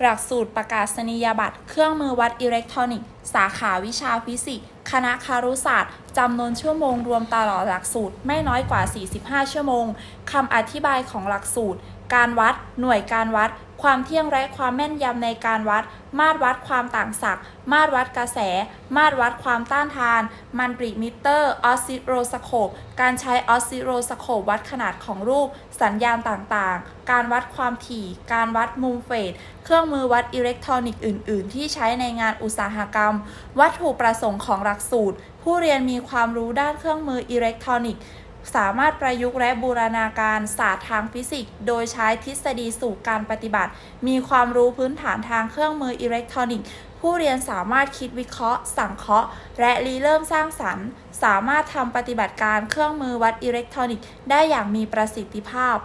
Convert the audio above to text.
หลักสูตรประกาศนียบัตร เครื่องมือวัดอิเล็กทรอนิกส์ สาขาวิชาฟิสิกส์ คณะคารุศาสตร์จำนวนชั่วโมงรวมตลอดหลักสูตรไม่น้อยกว่า 45 ชั่วโมงคำอธิบายของหลักสูตร การวัด หน่วยการวัด ความเที่ยงและความแม่นยำในการวัด มาตรวัดความต่างศักย์มาตรวัดกระแส มาตรวัดความต้านทาน มันปริมิเตอร์ ออสซิโรสโคป การใช้ออสซิโรสโคปวัดขนาดของรูป สัญญาณต่างๆ การวัดความถี่ การวัดมุมเฟส เครื่องมือวัดอิเล็กทรอนิกส์อื่น ๆ ที่ใช้ในงานอุตสาหกรรม วัตถุประสงค์ของหลักสูตร ผู้เรียนมีความรู้ด้านเครื่องมืออิเล็กทรอนิกส์สามารถประยุกต์และบูรณาการศาสตร์ทางฟิสิกส์ โดยใช้ทฤษฎีสู่การปฏิบัติ มีความรู้พื้นฐานทางเครื่องมืออิเล็กทรอนิกส์ ผู้เรียนสามารถคิดวิเคราะห์ สังเคราะห์ และริเริ่มสร้างสรรค์ สามารถทำปฏิบัติการเครื่องมือวัดอิเล็กทรอนิกส์ได้อย่างมีประสิทธิภาพ